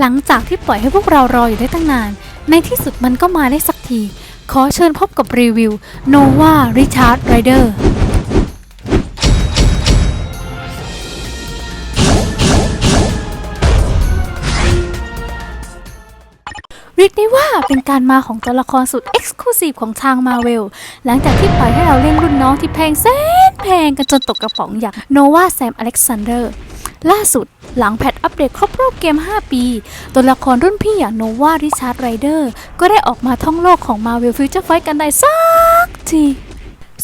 หลังจากที่ปล่อยให้พวกเรารออยู่ได้ตั้งนาน ในที่สุดมันก็มาได้สักที ขอเชิญพบกับรีวิว Nova Richard Rider เรียกได้ว่าเป็นการมาของตัวละครสุด Exclusive ของทาง Marvel หลังจากที่ปล่อยให้เราเล่นรุ่นน้องที่แพงแสนแพงกันจนตกกระป๋องอย่าง Nova Sam Alexander ล่า ล่าสุดหลังแพทอัปเดตครบรอบเกม 5 ปี ตัวละครรุ่นพี่อย่างโนวาริชาร์ดไรเดอร์ก็ได้ออกมาท่องโลกของ Marvel Future Fight กันได้สักที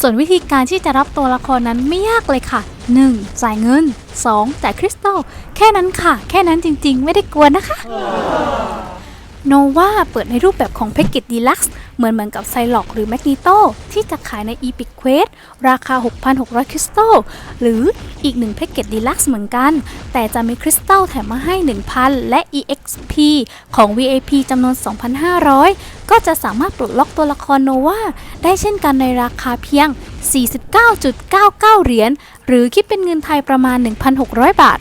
ส่วนวิธีการที่จะรับตัวละครนั้นไม่ยากเลยค่ะ 1. จ่ายเงิน 2. จ่ายคริสตัล แค่นั้นค่ะ แค่นั้นจริงๆ ไม่ได้กวนนะคะ โนวาเปิดในรูปแบบของแพ็กเกจดีลักซ์เหมือนเหมือนกับไซล็อกหรือแมกนีโตที่จะขายใน Epic Quest ราคา 6,600 คริสตัลหรืออีกหนึ่งแพ็กเกจดีลักซ์เหมือนกัน แต่จะมีคริสตัลแถมมาให้ 1,000 และ EXP ของ VIP จำนวน 2,500 ก็จะสามารถปลดล็อกตัวละครโนวาได้เช่นกันในราคาเพียง 49.99 เหรียญหรือคิดเป็นเงินไทยประมาณ 1,600 บาท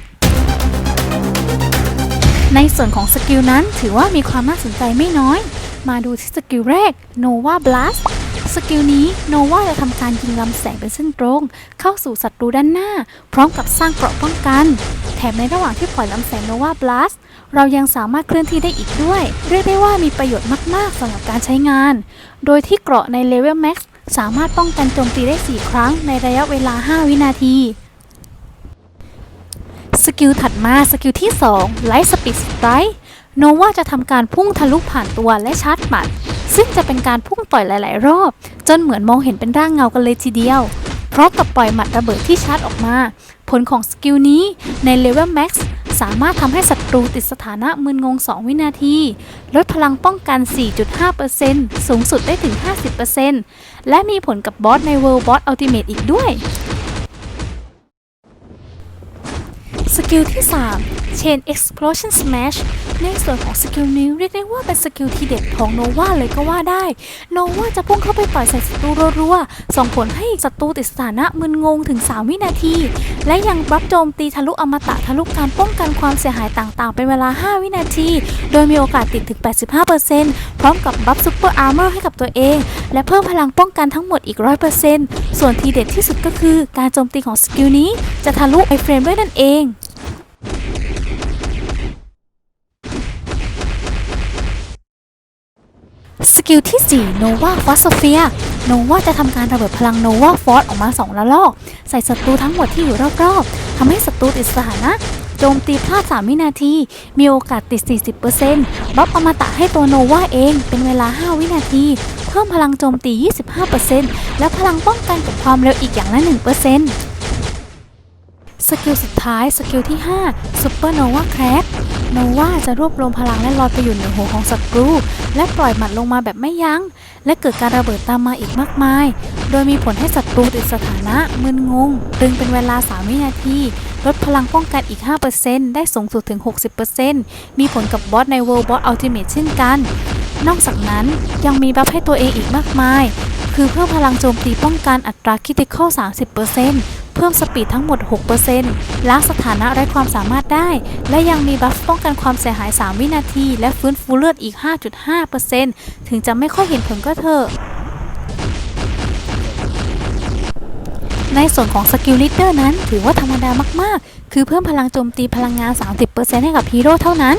ในส่วนของสกิลนั้นถือว่ามีความน่าสนใจไม่น้อย มาดูที่สกิลแรก Nova Blast สกิลนี้ Nova จะทำการยิงลำแสงเป็นเส้นตรง เข้าสู่ศัตรูด้านหน้า พร้อมกับสร้างเกราะป้องกัน แถมในระหว่างที่ปล่อยลำแสง Nova Blast เรายังสามารถเคลื่อนที่ได้อีกด้วย เรียกได้ว่ามีประโยชน์มาก ๆสำหรับการใช้งาน โดยที่เกราะใน Level Max สามารถป้องกันโจมตีได้ 4 ครั้งในระยะเวลา 5 วินาที สกิลถัดมาสกิลที่2 Light Speed Strike โนวาจะทำการพุ่งทะลุผ่านตัวและชาร์จหมัด ซึ่งจะเป็นการพุ่งต่อยหลาย ๆ รอบ จนเหมือนมองเห็นเป็นร่างเงากันเลยทีเดียว พร้อมกับปล่อยหมัดระเบิดที่ชาร์จออกมา ผลของสกิลนี้ในเลเวลแม็กซ์สามารถทำให้ศัตรูติดสถานะมึนงง 2 วินาที ลดพลังป้องกัน 4.5%สูงสุดได้ถึง 50%และมีผลกับบอสใน World Boss Ultimate อีกด้วย สกิลที่ 3 Chain Explosion Smash ในส่วนของสกิลนี้เรียกได้ว่าเป็นสกิลทีเด็ดของโนวาเลยก็ว่าได้ โนวาจะพุ่งเข้าไปต่อยใส่ศัตรูรัวๆ ส่งผลให้ศัตรูติดสถานะมึนงงถึง 3 วินาที และยังรับโจมตีทะลุอมตะทะลุการป้องกันความเสียหายต่างๆ เป็นเวลา 5 วินาที โดยมีโอกาสติดถึง 85%พร้อมกับบัฟซูเปอร์อาร์เมอร์ให้กับตัวเอง และเพิ่มพลังป้องกันทั้งหมดอีก 100%ส่วนทีเด็ดที่สุดก็คือการโจมตีของสกิลนี้จะทะลุไอเฟรมด้วยนั่นเอง สกิลที่ 4 Nova f o s p h e r e Nova จะทำการระเบิดพลัง Nova Force ออกมา2ระลอก ใส่ศัตรูทั้งหมดที่อยู่รอบๆทำให้ศัตรูติดสถานะ โจมตีพลาด 3 วินาที มีโอกาสติด 40%บัฟอมตะให้ตัว Nova เองเป็นเวลา 5 วินาที เพิ่มพลังโจมตี 25%และพลังป้องกันกับความเร็วอีกอย่างละ 1%สกิลสุดท้าย สกิลที่ 5 Super Nova Crash โนวาจะรวบรวมพลังและลอยไปอยู่เหนือหัวของศัตรู และปล่อยหมัดลงมาแบบไม่ยัง้ง และเกิดการระเบิดตามมาอีกมากมาย โดยมีผลให้ศัตรูติดสถานะมึนงงตึงเป็นเวลา 3 วินาที ลดพลังป้องกันอีก 5%ได้สูงสุดถึง 60%มีผลกับบอสใน World Boss Ultimate เช่นกัน นอกจากนั้นยังมีบัฟให้ตัวเองอีกมากมาย คือเพิ่มพลังโจมตีป้องกันอัตราคิติคอล30% เพิ่มสปีดทั้งหมด 6%ล้างสถานะไร้ความสามารถได้ และยังมีบัฟป้องกันความเสียหาย 3 วินาที และฟื้นฟูเลือดอีก 5.5%ถึงจะไม่ค่อยเห็นผลก็เถอะในส่วนของสกิลลิเดอร์นั้นถือว่าธรรมดามากๆ คือเพิ่มพลังโจมตีพลังงาน 30%ให้กับฮีโร่เท่านั้น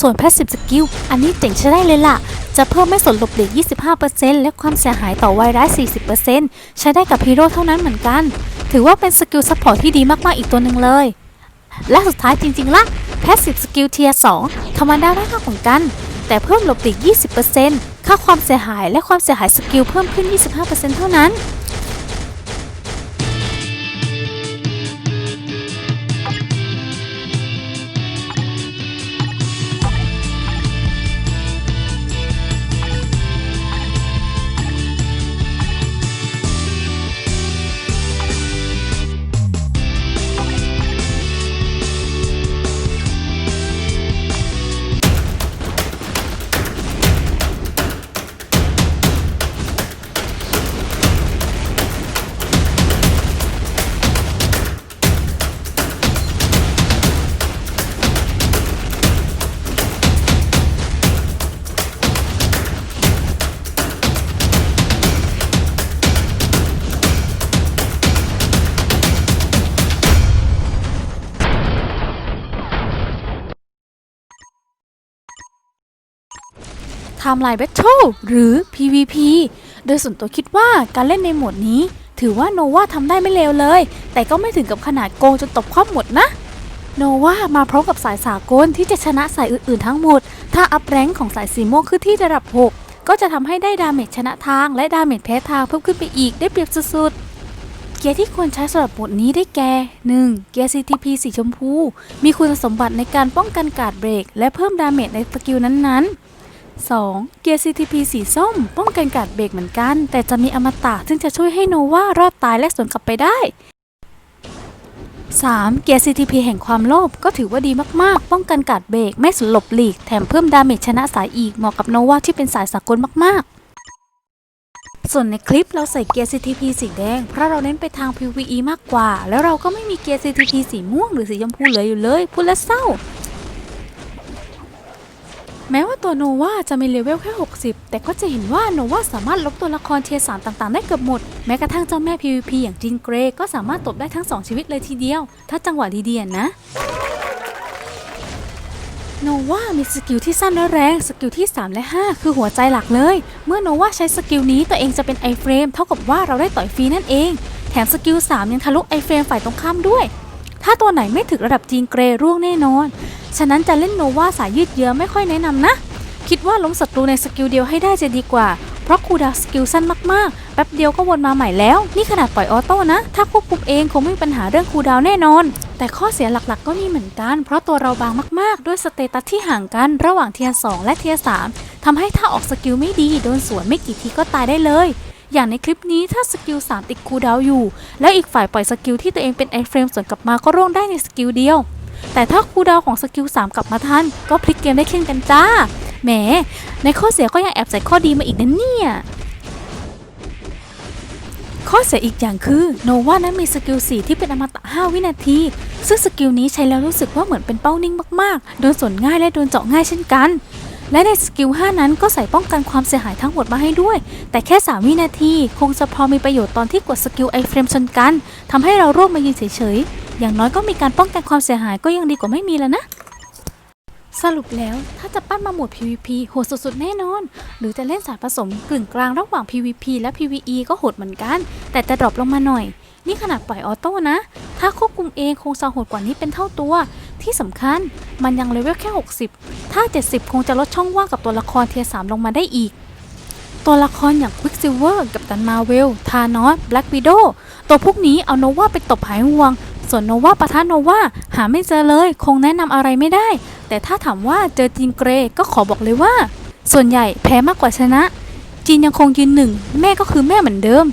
ส่วน Passive Skill อันนี้เจ๋งใช้ได้เลยล่ะ จะเพิ่มไม่สนหลบหลีก25%และความเสียหายต่อไวรัส40%ใช้ได้กับฮีโร่เท่านั้นเหมือนกัน ถือว่าเป็นสกิลซัพพอร์ตที่ดีมากๆอีกตัวหนึ่งเลย และสุดท้ายจริงๆล่ะ Passive Skill Tier 2ธรรมดามากเหมือนกัน แต่เพิ่มหลบหลีก 20%ค่าความเสียหายและความเสียหายสกิลเพิ่มขึ้น 25%เท่านั้น Timeline Battle หรือ PVP โดยส่วนตัวคิดว่าการเล่นในโหมดนี้ ถือว่าโนวาทำได้ไม่เลวเลย แต่ก็ไม่ถึงกับขนาดโกงจนตบคว่ำหมดนะ โนวามาพร้อมกับสายสากลที่จะชนะสายอื่นๆทั้งหมด ถ้าอัพแรงของสายสีม่วงขึ้นที่ระดับ 6 ก็จะทำให้ได้ดาเมจชนะทางและดาเมจแพ้ทางเพิ่มขึ้นไปอีกได้เปรียบสุดๆเกียร์ที่ควรใช้สำหรับบทนี้ได้แก่ 1. เกียร์ CTP สีชมพู มีคุณสมบัติในการป้องกันการ์ดเบรก และเพิ่มดาเมจในสกิลนั้นๆ 2. เกียร์ CTP สีส้ม ป้องกันการเบรกเหมือนกัน แต่จะมีอมตะซึ่งจะช่วยให้โนวารอดตายและสวนกลับไปได้ 3. เกียร์ CTP แห่งความโลภก็ถือว่าดีมาก ๆ ป้องกันการเบรกไม่สลบหลีก แถมเพิ่มดาเมจชนะสายอีกเหมาะกับโนวาที่เป็นสายสากลมาก ๆส่วนในคลิปเราใส่เกียร์ CTP สีแดง เพราะเราเน้นไปทาง PVE มากกว่า แล้วเราก็ไม่มีเกียร์ CTP สีม่วงหรือสีชมพูเหลืออยู่เลย พูดแล้วเศร้า แม้ว่าตัวโนวาจะมีเลเวลแค่ 60 แต่ก็จะเห็นว่าโนวาสามารถลบตัวละครเทียสามต่างๆ ได้เกือบหมด แม้กระทั่งเจ้าแม่ PVP อย่างจินเกรย์ก็สามารถตบได้ทั้ง 2 ชีวิตเลยทีเดียว ถ้าจังหวะดีๆนะ โนวามีสกิลที่สั้นและแรง สกิลที่ 3 และ 5 คือหัวใจหลักเลย เมื่อโนวาใช้สกิลนี้ตัวเองจะเป็นไอเฟรมเท่ากับว่าเราได้ต่อยฟรีนั่นเอง แถมสกิล3ยังทะลุไอเฟรมฝ่ายตรงข้ามด้วย ถ้าตัวไหนไม่ถึงระดับจีนเกรร่วงแน่นอน ฉะนั้นจะเล่นโนวาสายยืดเยื้อไม่ค่อยแนะนำนะ คิดว่าล้มศัตรูในสกิลเดียวให้ได้จะดีกว่า เพราะคูดาวสกิลสั้นมากๆ แป๊บเดียวก็วนมาใหม่แล้ว นี่ขนาดปล่อยออโต้นะ ถ้าควบคุมเองคงไม่มีปัญหาเรื่องคูดาวแน่นอน แต่ข้อเสียหลักๆ ก็มีเหมือนกัน เพราะตัวเราบางมากๆ ด้วยสเตตัสที่ห่างกันระหว่างเทียร์2และเทียร์3ทำให้ถ้าออกสกิลไม่ดีโดนสวนไม่กี่ทีก็ตายได้เลย อย่างในคลิปนี้ถ้าสกิล3ติดคูดาวอยู่ แล้วอีกฝ่ายปล่อยสกิลที่ตัวเองเป็นไอเฟรมสวนกลับมาก็ร่วงได้ในสกิลเดียว แต่ถ้าคูดาวของสกิล3กลับมาทันก็พลิกเกมได้เช่นกันจ้าแหม ในข้อเสียก็ยังแอบใส่ข้อดีมาอีกนะเนี่ย ข้อเสียอีกอย่างคือโนวานั้นมีสกิล4ที่เป็นอมตะ 5 วินาที ซึ่งสกิลนี้ใช้แล้วรู้สึกว่าเหมือนเป็นเป้านิ่งมากๆ โดนสวนง่ายและโดนเจาะง่ายเช่นกัน และในสกิล 5 นั้นก็ใส่ป้องกันความเสียหายทั้งหมดมาให้ด้วย แต่แค่ 3 วินาทีคงจะพอมีประโยชน์ตอนที่กดสกิลไอเฟรมชนกันทำให้เราร่วมมายืนเฉยๆ อย่างน้อยก็มีการป้องกันความเสียหายก็ยังดีกว่าไม่มีแล้วนะสรุปแล้วถ้าจะปั้นมาหมด PVP โหดสุดๆแน่นอน หรือจะเล่นสายผสมกึ่งกลางระหว่าง PVP และ PVE ก็โหดเหมือนกัน แต่จะดรอปลงมาหน่อย นี่ขนาดปล่อยออโต้นะ ถ้าควบคุมเองคงจะโหดกว่านี้เป็นเท่าตัว ที่สำคัญมันยังเลเวลแค่ 60 ถ้า 70 คงจะลดช่องว่างกับตัวละครเทียร์3ลงมาได้อีก ตัวละครอย่าง Quicksilver กับตันมาเวล ทานอสแบล็ก i ิโดตัวพวกนี้เอาโนวาไปตบหายห่วง ส่วนโนวาปะทะโนวาหาไม่เจอเลย คงแนะนำอะไรไม่ได้ แต่ถ้าถามว่าเจอจีนเกรก็ขอบอกเลยว่า ส่วนใหญ่แพ้มากกว่าชนะ จีนยังคงยืนหนึ่ง แม่ก็คือแม่เหมือนเดิม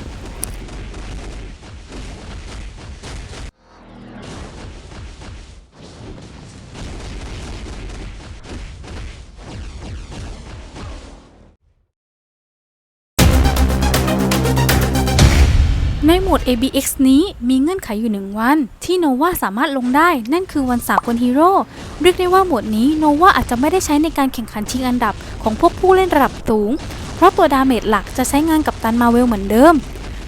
ABX นี้มีเงื่อนไขอยู่หนึ่งวัน ที่โนวาสามารถลงได้ นั่นคือวันสากลฮีโร่เรียกได้ว่าหมวดนี้โนวาอาจจะไม่ได้ใช้ในการแข่งขันชิงอันดับของพวกผู้เล่นระดับสูง เพราะตัวดาเมจหลักจะใช้งานกับตันมาเวลเหมือนเดิม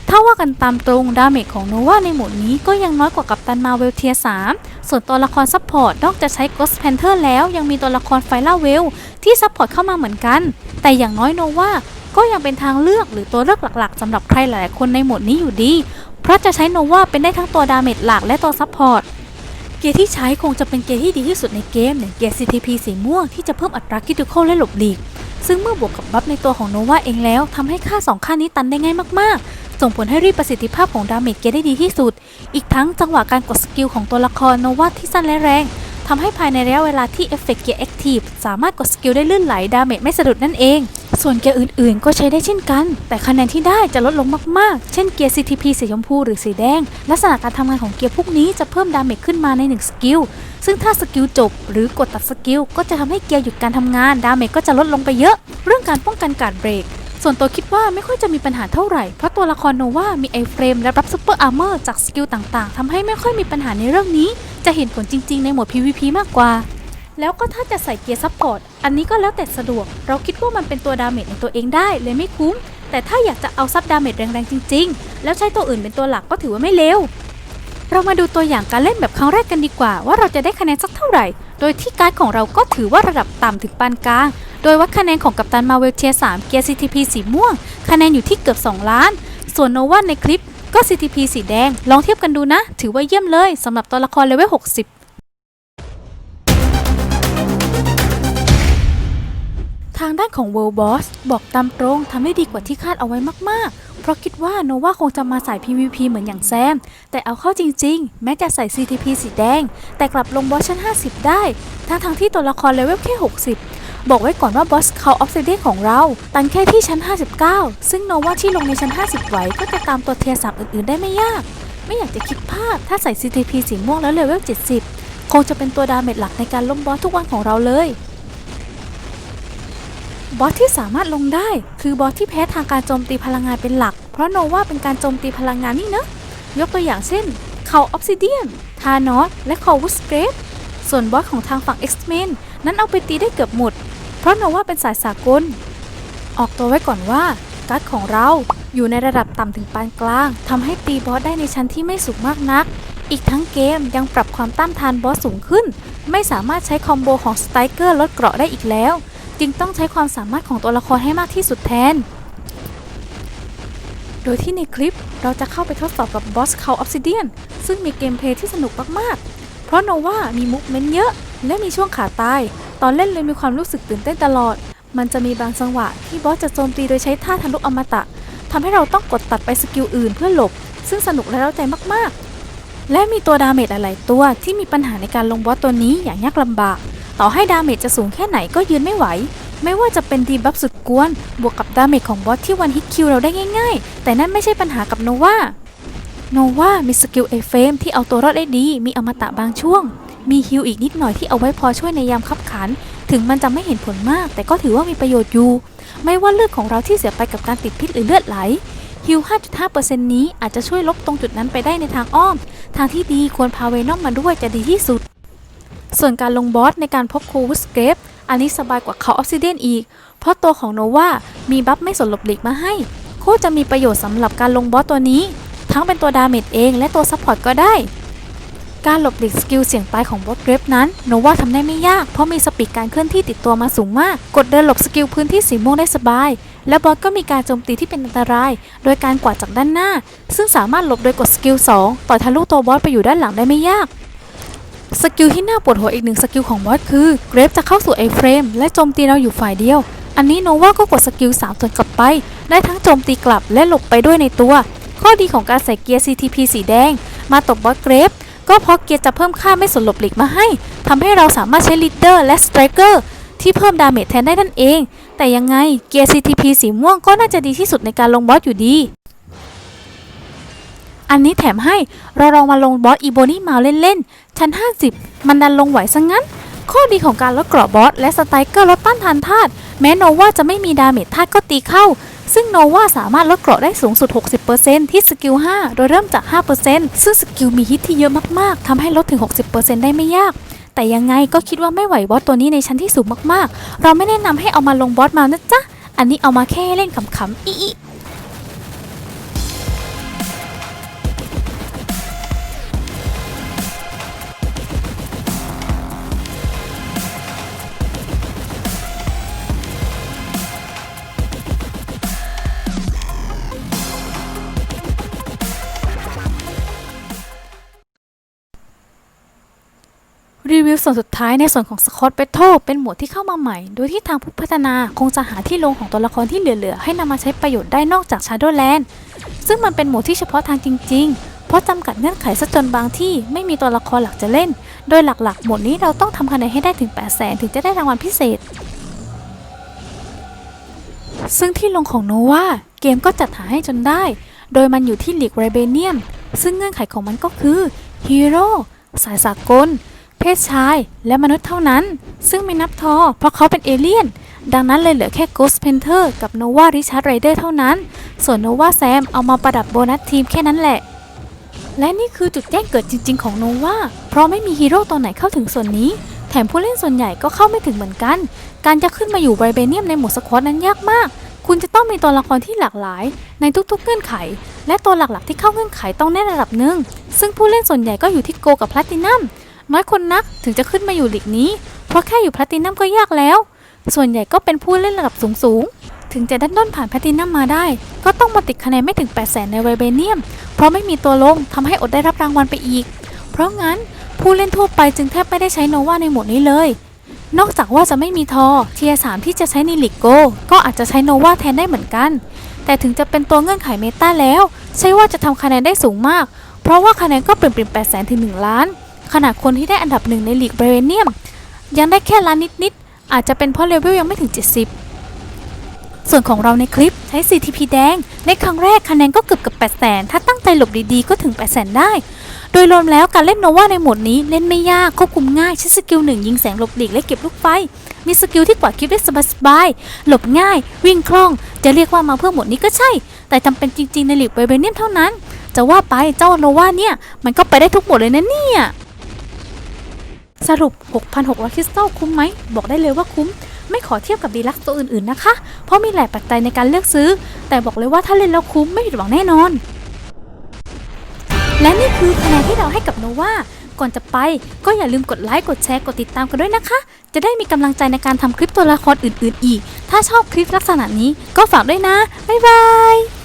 ถ้าว่ากันตามตรงดาเมจของโนวาในหมวดนี้ก็ยังน้อยกว่ากับตันมาเวลเทีย3ส่วนตัวละครซัพพอร์ตนอกจากใช้ Ghost Panther แล้วยังมีตัวละครไฟล่าเวลที่ซัพพอร์ตเข้ามาเหมือนกัน แต่อย่างน้อยโนวาก็ยังเป็นทางเลือกหรือตัวเลือกหลักๆสำหรับใครหลายๆคนในหมวดนี้อยู่ดี เพราะจะใช้โนวาเป็นได้ทั้งตัวดาเมจหลักและตัวซัพพอร์ต เกียร์ที่ใช้คงจะเป็นเกียร์ที่ดีที่สุดในเกมอย่างเกียร์ CTP สีม่วงที่จะเพิ่มอัตราคิติคอลและหลบหลีก ซึ่งเมื่อบวกกับบัฟในตัวของโนวาเองแล้วทำให้ค่า 2 ค่านี้ตันได้ง่ายมากๆ ส่งผลให้รีดประสิทธิภาพของดาเมจเกียร์ได้ดีที่สุด อีกทั้งจังหวะการกดสกิลของตัวละครโนวาที่สั้นและแรงทำให้ภายในระยะเวลาที่เอฟเฟกต์เกียร์แอคทีฟสามารถกดสกิลได้ลื่นไหลดาเมจไม่สะดุดนั่นเอง ส่วนเกียร์อื่นๆ ก็ใช้ได้เช่นกัน แต่คะแนนที่ได้จะลดลงมากๆ เช่นเกียร์ CTP สีชมพูหรือสีแดง ลักษณะการทำงานของเกียร์พวกนี้จะเพิ่มดาเมจขึ้นมาใน 1 สกิล ซึ่งถ้าสกิลจบ หรือกดตัดสกิล ก็จะทำให้เกียร์หยุดการทำงาน ดาเมจก็จะลดลงไปเยอะ เรื่องการป้องกันการเบรกส่วนตัวคิดว่าไม่ค่อยจะมีปัญหาเท่าไหร่ เพราะตัวละครโนวามีไอเฟรมและรับซุปเปอร์อาร์เมอร์จากสกิลต่างๆ ทำให้ไม่ค่อยมีปัญหาในเรื่องนี้ จะเห็นผลจริงๆในหมวด PVP มากกว่า แล้วก็ถ้าจะใส่เกียร์ซัพพอร์ต อันนี้ก็แล้วแต่สะดวก เราคิดว่ามันเป็นตัวดาเมจในตัวเองได้เลยไม่คุ้ม แต่ถ้าอยากจะเอาซับดาเมจแรงๆจริง ๆ แล้วใช้ตัวอื่นเป็นตัวหลักก็ถือว่าไม่เลว เรามาดูตัวอย่างการเล่นแบบครั้งแรกกันดีกว่า ว่าเราจะได้คะแนนสักเท่าไหร่ โดยที่การ์ดของเราก็ถือว่าระดับต่ำถึงปานกลาง โดยวัดคะแนนของกัปตันมาเวลเทีย3เกียร์ CTP สีม่วง คะแนนอยู่ที่เกือบ 2 ล้าน ส่วนโนวาในคลิปก็ CTP สีแดง ลองเทียบกันดูนะ ถือว่าเยี่ยมเลยสำหรับตัวละครเลเวล60 ทางด้านของ World Boss บอกตามตรงทำได้ดีกว่าที่คาดเอาไว้มากๆ เพราะคิดว่าโนวาคงจะมาสาย PVP เหมือนอย่างแซม แต่เอาเข้าจริงๆ แม้จะใส่ CTP สีแดง แต่กลับลงบอสชั้น 50 ได้ ทั้งทงที่ตัวละครเลเวลแค่ 60 บอกไว้ก่อนว่าบอสเขาออฟเซเดของเรา ตันแค่ที่ชั้น 59 ซึ่งโนวาที่ลงในชั้น 50 ไหวก็จะตามตัวเทียร์สามอื่นๆ ได้ไม่ยาก ไม่อยากจะคิดภาพถ้าใส่ CTP สีม่วงแล้วเลเวล 70 คงจะเป็นตัวดาเมจหลักในการล้มบอสทุกวันของเราเลย บอสที่สามารถลงได้ คือบอสที่แพ้ทางการโจมตีพลังงานเป็นหลัก เพราะโนวาเป็นการโจมตีพลังงานนี่เนอะยกตัวอย่างเช่น เขาออฟซิเดียนทานอสและคอวุสเกรฟส่วนบอสของทางฝั่ง X-Men นั้นเอาไปตีได้เกือบหมด เพราะโนวาเป็นสายสากล ออกตัวไว้ก่อนว่าการ์ดของเราอยู่ในระดับต่ำถึงปานกลางทำให้ตีบอสได้ในชั้นที่ไม่สูงมากนัก อีกทั้งเกมยังปรับความต้านทานบอสสูงขึ้น ไม่สามารถใช้คอมโบของสไตรเกอร์ลดเกราะได้อีกแล้ว จึงต้องใช้ความสามารถของตัวละครให้มากที่สุดแทน โดยที่ในคลิปเราจะเข้าไปทดสอบกับบอสเขาออฟซิเดียนซึ่งมีเกมเพลย์ที่สนุกมากๆ เพราะโนวามีมุกเมนเยอะ และมีช่วงขาตาย ตอนเล่นเลยมีความรู้สึกตื่นเต้นตลอด มันจะมีบางจังหวะที่บอสจะโจมตีโดยใช้ท่าทะลุอมตะทำให้เราต้องกดตัดไปสกิลอื่นเพื่อหลบ ซึ่งสนุกและเร้าใจมากๆและมีตัวดาเมจหลาย ๆ ตัวที่มีปัญหาในการลงบอสตัวนี้อย่างยากลำบาก ต่อให้ดาเมจจะสูงแค่ไหนก็ยืนไม่ไหว ไม่ว่าจะเป็นดีบัฟสุดกวน บวกกับดาเมจของบอสที่วันฮิตคิวเราได้ง่าย ๆ แต่นั่นไม่ใช่ปัญหากับโนวาโนวามีสกิลเอเฟมที่เอาตัวรอดได้ดี มีอมตะบางช่วง มีฮิลอีกนิดหน่อยที่เอาไว้พอช่วยในยามขับขัน ถึงมันจะไม่เห็นผลมาก แต่ก็ถือว่ามีประโยชน์อยู่ ไม่ว่าเลือดของเราที่เสียไปกับการติดพิษหรือเลือดไหลฮิล5.5%นี้อาจจะช่วยลบตรงจุดนั้นไปได้ในทางอ้อม ทางที่ดีควรพาเวนอมมาด้วยจะดีที่สุด ส่วนการลงบอสในการพบโควุสเกฟอันนี้สบายกว่าเขาออฟซิเดียนอีก เพราะตัวของโนวามีบัฟไม่สนหลบหลีกมาให้ โคตรจะมีประโยชน์สำหรับการลงบอสตัวนี้ ทั้งเป็นตัวดาเมจเองและตัวซัพพอร์ตก็ได้ การหลบหลีกสกิลเสี่ยงตายของบอสเกรฟนั้นโนวาทำได้ไม่ยาก เพราะมีสปีดการเคลื่อนที่ติดตัวมาสูงมาก กดเดินหลบสกิลพื้นที่สีม่วงได้สบาย และบอสก็มีการโจมตีที่เป็นอันตราย โดยการกวาดจากด้านหน้า ซึ่งสามารถหลบโดยกดสกิล2ต่อยทะลุตัวบอสไปอยู่ด้านหลังได้ไม่ยาก สกิลที่น่าปวดหัวอีกหนึ่งสกิลของบอสคือเกรฟจะเข้าสู่ไอเฟรมและโจมตีเราอยู่ฝ่ายเดียว อันนี้โนวาก็กดสกิล3ส่วนกลับไป ได้ทั้งโจมตีกลับและหลบไปด้วยในตัว ข้อดีของการใส่เกียร์ CTP สีแดง มาตบบอสเกรฟก็เพราะเกียร์จะเพิ่มค่าไม่สนหลบหลีกมาให้ทำให้เราสามารถใช้ลีดเดอร์และสไตรเกอร์ที่เพิ่มดาเมจแทนได้นั่นเอง แต่ยังไงเกียร์ CTP สีม่วงก็น่าจะดีที่สุดในการลงบอสอยู่ดีอันนี้แถมให้เราลองมาลงบอสอีโบนี่มาเล่น ชั้น 50 มันดันลงไหวซะงงั้น ข้อดีของการลดเกราะบอสและสไตรเกอร์ลดต้านทานธาตุแม้โนวาจะไม่มีดาเมจธาตุก็ตีเข้า ซึ่งโนวาสามารถลดเกราะได้สูงสุด 60%ที่สกิล 5 โดยเริ่มจาก 5%ซึ่งสกิลมีฮิตที่เยอะมากๆทำให้ลดถึง 60%ได้ไม่ยากแต่ยังไงก็คิดว่าไม่ไหวบอสตัวนี้ในชั้นที่สูงมากๆ เราไม่แนะนำให้เอามาลงบอสมานะจ๊ะ อันนี้เอามาแค่เล่นขำๆอี รีวิวส่วนสุดท้ายในส่วนของสกอตเบทโ e เป็นหมวดที่เข้ามาใหม่ โดยที่ทางผู้พัฒนาคงจะหาที่ลงของตัวละครที่เหลือ ๆ ให้นำมาใช้ประโยชน์ได้นอกจาก Shadowland ซึ่งมันเป็นหมวดที่เฉพาะทางจริง ๆ เพราะจำกัดเงื่อนไขซะจนบางที่ไม่มีตัวละครหลักจะเล่น โดยหลัก ๆ หมวดนี้เราต้องทำคะแนนให้ได้ถึง 8 0 0 0 0ถึงจะได้รางวัลพิเศษ ซึ่งที่ลงของโนวาเกมก็จัดหาให้จนได้ โดยมันอยู่ที่ลีกไรเบเนียมซึ่งเงื่อนไขของมันก็คือฮีโร่สายสากล เพศชายและมนุษย์เท่านั้น ซึ่งไม่นับทอ เพราะเขาเป็นเอเลี่ยน ดังนั้นเลยเหลือแค่ Ghost Panther กับ Nova Richard Rider เท่านั้น ส่วน Nova Sam เอามาประดับโบนัสทีมแค่นั้นแหละ และนี่คือจุดแจ้งเกิดจริง ๆ ของ Nova เพราะไม่มีฮีโร่ตัวไหนเข้าถึงส่วนนี้ แถมผู้เล่นส่วนใหญ่ก็เข้าไม่ถึงเหมือนกัน การจะขึ้นมาอยู่ไบเบเนียมในหมวดสควอตนั้นยากมาก คุณจะต้องมีตัวละครที่หลากหลาย ในทุกๆเงื่อนไข และตัวหลักๆที่เข้าเงื่อนไขต้องแน่นระดับหนึ่งซึ่งผู้เล่นส่วนใหญ่ก็อยู่ที่โกกับแพลตินัม น้อยคนนักถึงจะขึ้นมาอยู่หลีกนี้ เพราะแค่อยู่แพลตินัมก็ยากแล้ว ส่วนใหญ่ก็เป็นผู้เล่นระดับสูงๆ ถึงจะดันด้นผ่านแพลตินัมมาได้ ก็ต้องมาติดคะแนนไม่ถึง 8 0 0 0 0ในไวเบเนียม เพราะไม่มีตัวลงทำให้อดได้รับรางวัลไปอีก เพราะงั้นผู้เล่นทั่วไปจึงแทบไม่ได้ใช้โนวาในหมดนี้เลย นอกจากว่าจะไม่มีทอเทียสามที่จะใช้ในลิกโก ก็อาจจะใช้โนวาแทนได้เหมือนกัน แต่ถึงจะเป็นตัวเงื่อนไขเมตาแล้ว ใช่ว่าจะทำคะแนนได้สูงมาก เพราะว่าคะแนนก็เปลี่ยนเปลี่ยน8แสนถึง1ล้าน ขนาดคนที่ได้อันดับหนึ่งในลีกเบรเนียม ยังได้แค่ล้านนิดๆอาจจะเป็นเพราะเลเวลยังไม่ถึง 70 ส่วนของเราในคลิปใช้ CTP แดง ในครั้งแรกคะแนนก็เกือบกับ8แสนถ้าตั้งใจหลบดีๆก็ถึง8แสนได้ โดยรวมแล้วการเล่นโนวาในโหมดนี้เล่นไม่ยากควบคุมง่ายใช้สกิลหนึ่งยิงแสงหลบหลีกและเก็บลูกไฟมีสกิลที่กวาดคลิปได้สบายๆ หลบง่าย วิ่งคล่อง จะเรียกว่ามาเพื่อหมดนี้ก็ใช่ แต่จำเป็นจริงๆ ในหลีกไบเบเนียมเท่านั้น จะว่าไปเจ้าโนวาเนี่ย มันก็ไปได้ทุกหมดเลยนะเนี่ย สรุป 6,600 คริสตัลคุ้มไหม บอกได้เลยว่าคุ้ม ไม่ขอเทียบกับดีลักซ์ตัวอื่นๆนะคะ เพราะมีหลายปัจจัยในการเลือกซื้อ แต่บอกเลยว่าถ้าเล่นแล้วคุ้มไม่ผิดหวังแน่นอน และนี่คือคะแนนที่เราให้กับโนวาก่อนจะไปก็อย่าลืมกดไลค์ กดแชร์ กดติดตามกันด้วยนะคะ จะได้มีกำลังใจในการทำคลิปตัวละครอื่นๆ อีก ถ้าชอบคลิปลักษณะนี้ก็ฝากด้วยนะ บ๊ายบาย